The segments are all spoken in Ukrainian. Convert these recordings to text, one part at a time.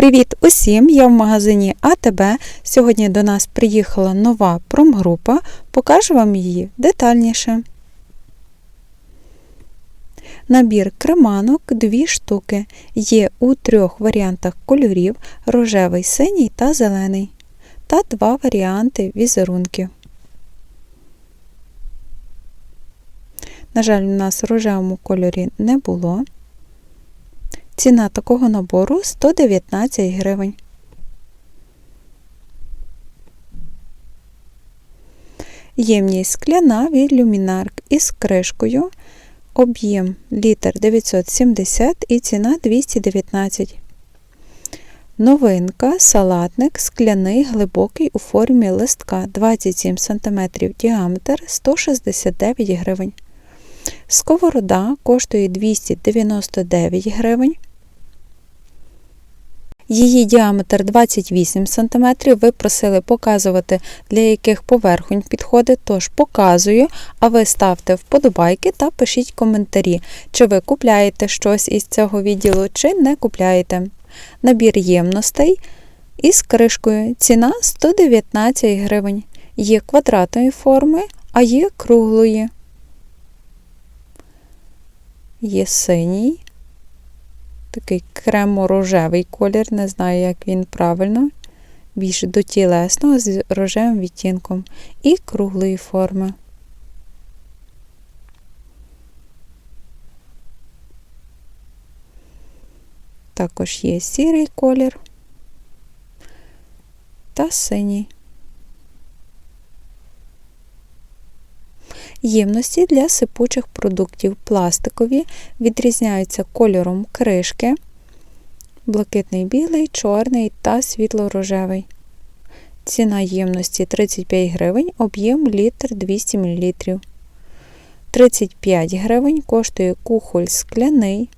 Привіт усім! Я в магазині АТБ. Сьогодні до нас приїхала нова промгрупа. Покажу вам її детальніше. Набір креманок 2 штуки. Є у трьох варіантах кольорів: рожевий, синій та зелений. Та два варіанти візерунків. На жаль, у нас рожевому кольорі не було. Ціна такого набору 119 гривень. Ємність скляна від люмінарк із кришкою. Об'єм літр 970 і ціна 219. Новинка салатник скляний глибокий у формі листка 27 см діаметр 169 гривень. Сковорода коштує 299 гривень. Її діаметр 28 см. Ви просили показувати, для яких поверхонь підходить, тож показую, а ви ставте вподобайки та пишіть коментарі, чи ви купляєте щось із цього відділу, чи не купляєте. Набір ємностей із кришкою. Ціна 119 гривень. Є квадратної форми, а є круглої. Є синій такий кремо-рожевий колір, не знаю, як він правильно, більш до тілесного з рожевим відтінком і круглої форми. Також є сірий колір та синій. Ємності для сипучих продуктів пластикові відрізняються кольором кришки, блакитний білий, чорний та світло-рожевий. Ціна ємності 35 гривень, об'єм літр 200 мл. 35 гривень коштує кухоль скляний,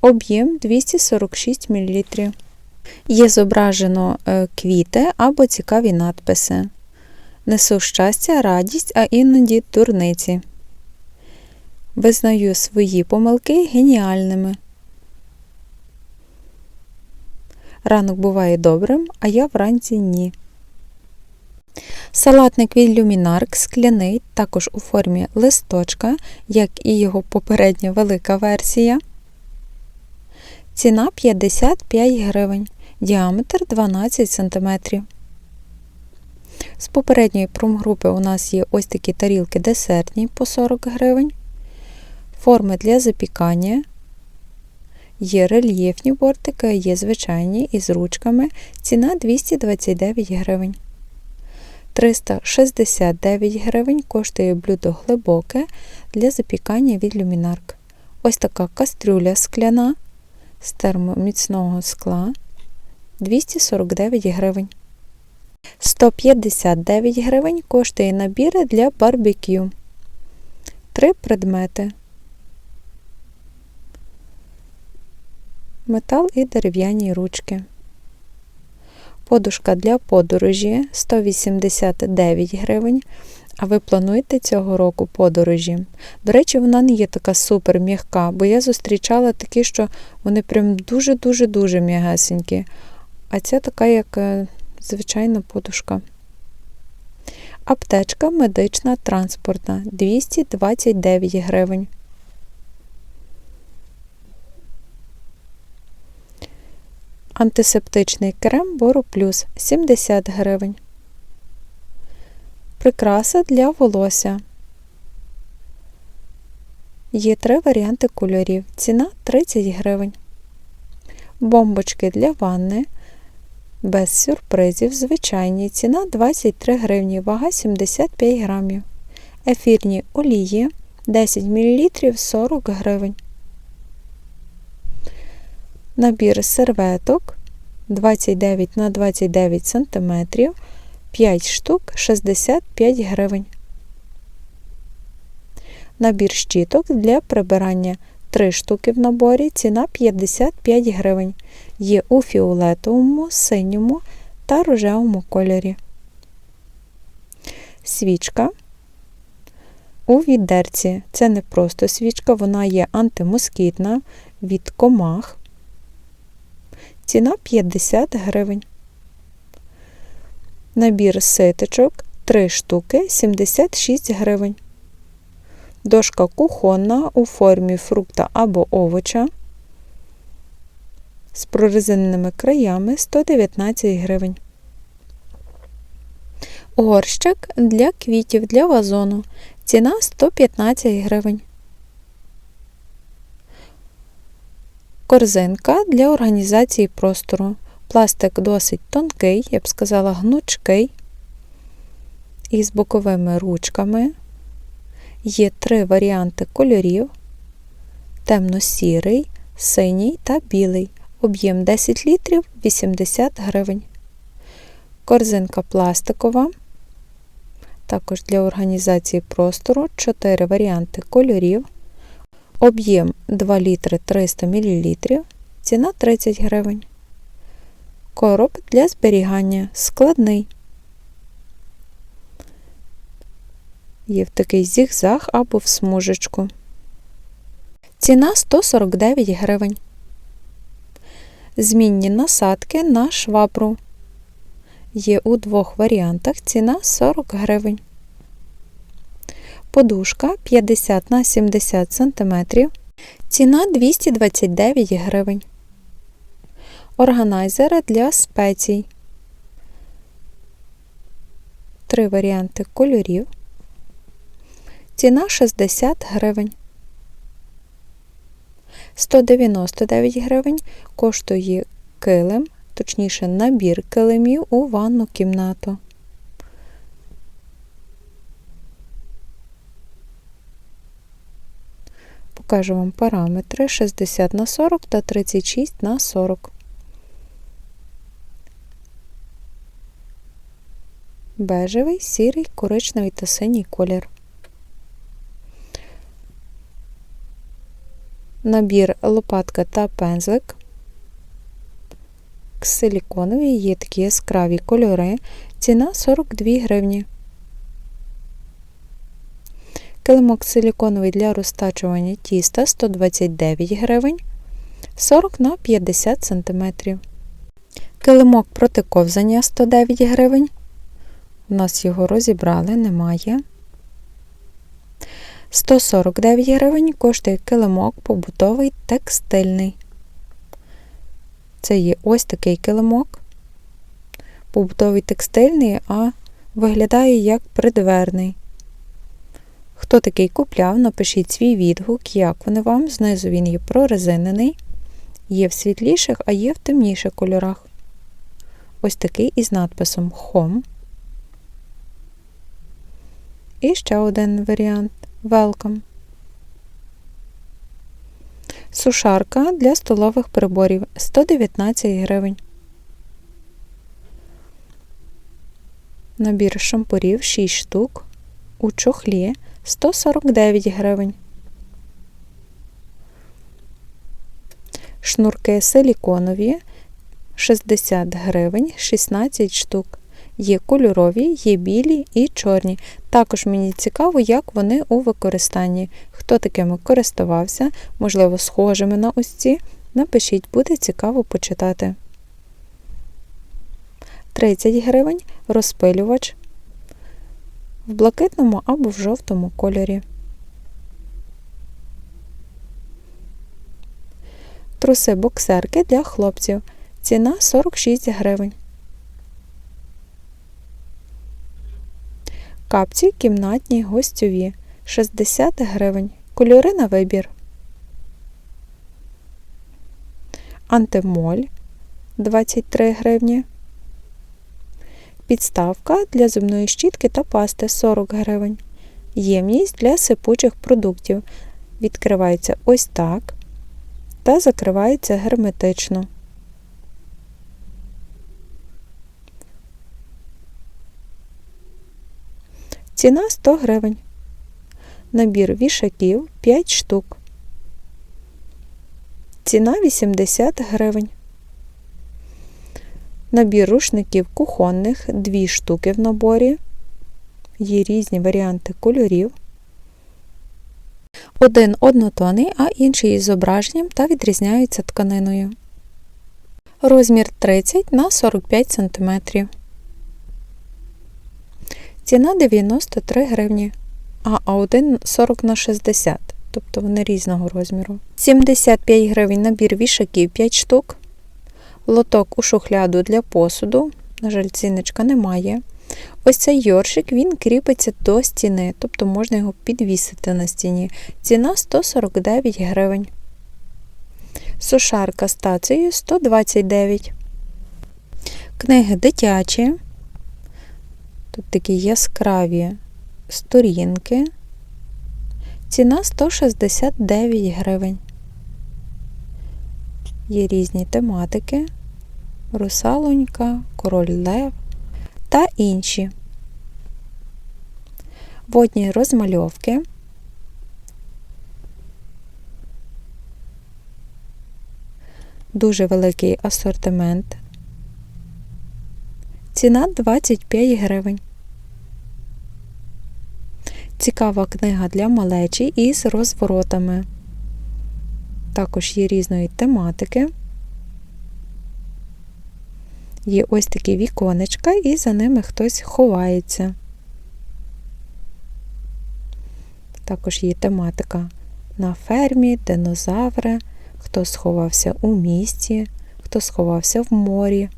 об'єм 246 мл. Є зображено е, квіти або цікаві надписи. Несу щастя, радість, а іноді дурниці. Визнаю свої помилки геніальними. Ранок буває добрим, а я вранці ні. Салатник від люмінарк скляний, також у формі листочка, як і його попередня велика версія. Ціна 55 гривень, діаметр 12 см. З попередньої промгрупи у нас є ось такі тарілки десертні по 40 гривень, форми для запікання. Є рельєфні бортики, є звичайні із ручками. Ціна 229 гривень. 369 гривень коштує блюдо глибоке для запікання від люмінарк. Ось така кастрюля скляна з термоміцного скла 249 гривень. 159 гривень коштує набір для барбекю. Три предмети. Метал і дерев'яні ручки. Подушка для подорожі 189 гривень. А ви плануєте цього року подорожі? До речі, вона не є така супер м'яка, бо я зустрічала такі, що вони прям дуже-дуже-дуже м'ягесенькі. А ця така, як е, звичайна подушка. Аптечка медична транспортна 229 гривень. Антисептичний крем Боро Плюс 70 гривень. Прикраса для волосся. Є три варіанти кольорів. Ціна 30 гривень. Бомбочки для ванни без сюрпризів, звичайні. Ціна 23 гривні, вага 75 грамів. Ефірні олії 10 мл 40 гривень. Набір серветок 29 на 29 см 5 штук 65 гривень. Набір щіток для прибирання 3 штуки в наборі, ціна 55 гривень. Є у фіолетовому, синьому та рожевому кольорі. Свічка у відерці. Це не просто свічка, вона є антимоскітна від комах. ціна 50 гривень. Набір ситочок 3 штуки 76 гривень. Дошка кухонна у формі фрукта або овоча з прорезиненими краями 119 гривень. Горщик для квітів для вазону. Ціна 115 гривень. Корзинка для організації простору. Пластик досить тонкий, я б сказала, гнучкий. Із боковими ручками. Є три варіанти кольорів: темно-сірий, синій та білий. Об'єм 10 літрів 80 гривень. Корзинка пластикова. Також для організації простору 4 варіанти кольорів. Об'єм 2 літри 300 мл. Ціна 30 гривень. Короб для зберігання складний. Є в такий зігзаг або в смужечку. Ціна 149 гривень. Змінні насадки на швабру. Є у двох варіантах. Ціна 40 гривень. Подушка 50 на 70 см. Ціна 229 гривень. Органайзери для спецій. Три варіанти кольорів. Ціна 60 гривень. 199 гривень коштує килим, точніше набір килимів у ванну кімнату. Покажу вам параметри 60 на 40 та 36 на 40. Бежевий, сірий, коричневий та синій колір. Набір лопатка та пензлик. Силіконові є такі яскраві кольори. Ціна 42 гривні. Килимок силіконовий для розтачування тіста 129 гривень 40 на 50 см. Килимок проти ковзання 109 гривень. У нас його розібрали, немає. 149 гривень коштує килимок побутовий текстильний. Це є ось такий килимок. Побутовий текстильний, а виглядає як придверний. Хто такий купляв, напишіть свій відгук, як вони вам. Знизу він є прорезинений. Є в світліших, а є в темніших кольорах. Ось такий із надписом Home. І ще один варіант Welcome. Сушарка для столових приборів 119 гривень. Набір шампурів 6 штук. У чохлі 149 гривень. Шнурки силіконові 60 гривень 16 штук. Є кольорові, є білі і чорні. Також мені цікаво, як вони у використанні. Хто такими користувався, можливо, схожими на ось. Напишіть, буде цікаво почитати. 30 гривень розпилювач в блакитному або в жовтому кольорі. Труси боксерки для хлопців. Ціна 46 гривень. Капці кімнатні гостьові 60 гривень. Кольори на вибір. Антимоль 23 гривні. Підставка для зубної щітки та пасти 40 гривень. Ємність для сипучих продуктів. Відкривається ось так та закривається герметично. Ціна 100 гривень. Набір вішаків 5 штук. Ціна 80 гривень. Набір рушників кухонних 2 штуки в наборі. Є різні варіанти кольорів. Один однотонний, а інший із зображенням та відрізняються тканиною. Розмір 30 на 45 см. Ціна 93 гривні, а А1 40 на 60 тобто вони різного розміру. 75 гривень набір вішаків 5 штук. Лоток у шухляду для посуду. На жаль, ціночка немає. Ось цей йоршик він кріпиться до стіни, тобто можна його підвісити на стіні. Ціна 149 гривень. Сушарка з тацею 129. Книги дитячі. Тут такі яскраві сторінки. Ціна 169 гривень. Є різні тематики. Русалонька, король лев та інші. Водні розмальовки. Дуже великий асортимент. Ціна 25 гривень. Цікава книга для малечі із розворотами. Також є різної тематики. Є ось такі віконечка, і за ними хтось ховається. Також є тематика на фермі, динозаври, хто сховався у місті, хто сховався в морі,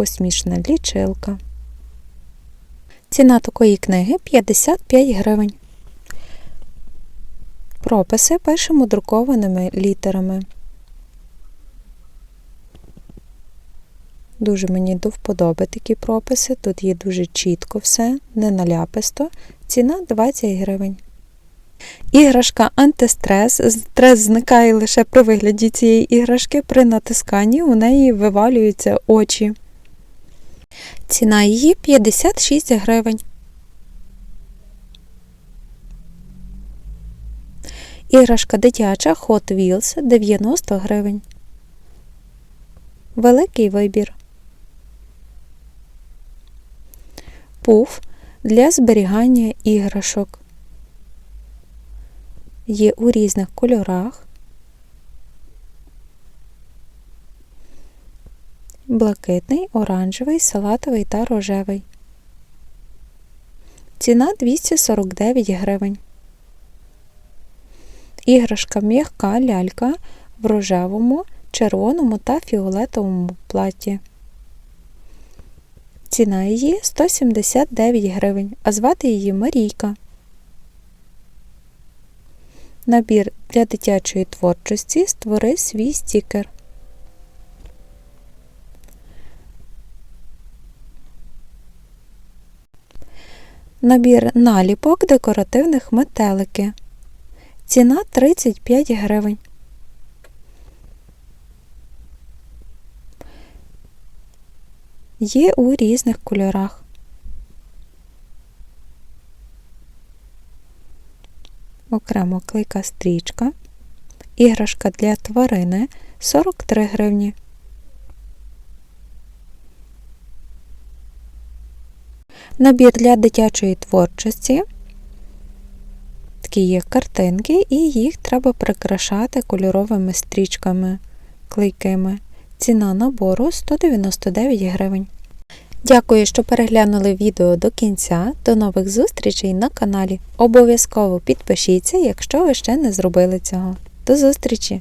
космічна лічилка. Ціна такої книги 55 гривень. Прописи пишемо друкованими літерами. Дуже мені до вподоби такі прописи. Тут є дуже чітко все, не наляписто. Ціна 20 гривень. Іграшка антистрес. Стрес зникає лише при вигляді цієї іграшки. При натисканні у неї вивалюються очі. Ціна її 56 гривень. Іграшка дитяча Hot Wheels 90 гривень. Великий вибір. Пуф для зберігання іграшок. Є у різних кольорах. Блакитний, оранжевий, салатовий та рожевий. Ціна 249 гривень. Іграшка м'яка лялька в рожевому, червоному та фіолетовому платі. Ціна її 179 гривень, а звати її Марійка. Набір для дитячої творчості створи свій стікер. Набір наліпок декоративних метелики. Ціна 35 гривень. Є у різних кольорах. Окремо клейка стрічка. Іграшка для тварини 43 гривні. Набір для дитячої творчості. Такі є картинки, і їх треба прикрашати кольоровими стрічками клейкими. Ціна набору 199 гривень. Дякую, що переглянули відео до кінця. До нових зустрічей на каналі. Обов'язково підпишіться, якщо ви ще не зробили цього. До зустрічі!